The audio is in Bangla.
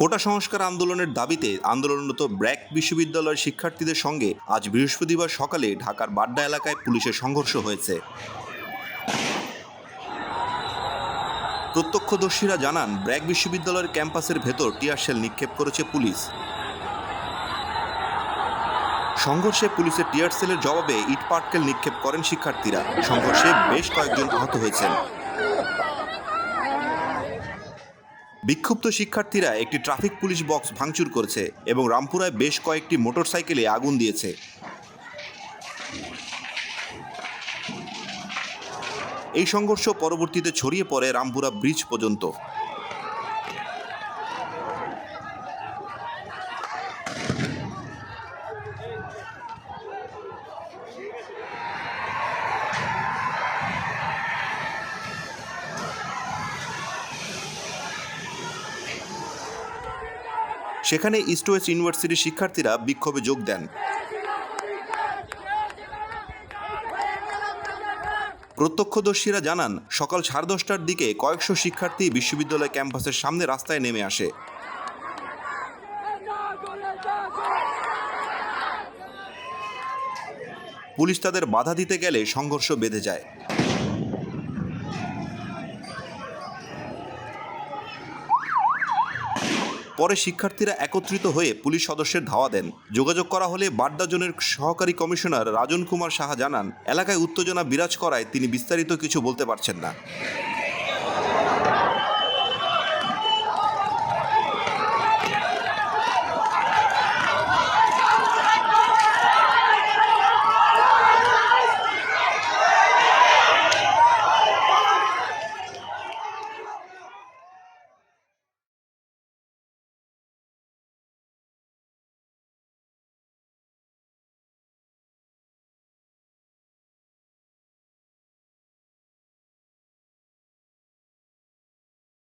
কোটা সংস্কার আন্দোলনের দাবিতে আন্দোলনরত ব্র্যাক বিশ্ববিদ্যালয়ের শিক্ষার্থীদের সঙ্গে আজ বৃহস্পতিবার সকালে ঢাকার বাড্ডা এলাকায় পুলিশের সংঘর্ষ হয়েছে। প্রত্যক্ষদর্শীরা জানান, ব্র্যাক বিশ্ববিদ্যালয়ের ক্যাম্পাসের ভেতর টিয়ারশেল নিক্ষেপ করেছে পুলিশ। সংঘর্ষে পুলিশের টিয়ার সেলের জবাবে ইট পাটকেল নিক্ষেপ করেন শিক্ষার্থীরা। সংঘর্ষে বেশ কয়েকজন আহত হয়েছেন। বিক্ষুব্ধ শিক্ষার্থীরা একটি ট্রাফিক পুলিশ বক্স ভাঙচুর করেছে এবং রামপুরায় বেশ কয়েকটি মোটরসাইকেলে আগুন দিয়েছে। এই সংঘর্ষ পরবর্তীতে ছড়িয়ে পড়ে রামপুরা ব্রিজ পর্যন্ত। সেখানে ইস্ট ওয়েস্ট ইউনিভার্সিটির শিক্ষার্থীরা বিক্ষোভে যোগ দেন। প্রত্যক্ষদর্শীরা জানান, সকাল সাড়ে দশটার দিকে কয়েকশো শিক্ষার্থী বিশ্ববিদ্যালয় ক্যাম্পাসের সামনে রাস্তায় নেমে আসে। পুলিশ তাদের বাধা দিতে গেলে সংঘর্ষ বেঁধে যায়। পরে শিক্ষার্থীরা একত্রিত হয়ে পুলিশ সদস্যের ধাওয়া দেন। যোগাযোগ করা হলে বাড্ডা জোনের সহকারী কমিশনার রাজন কুমার সাহা জানান, এলাকায় উত্তেজনা বিরাজ করায় তিনি বিস্তারিত কিছু বলতে পারছেন না।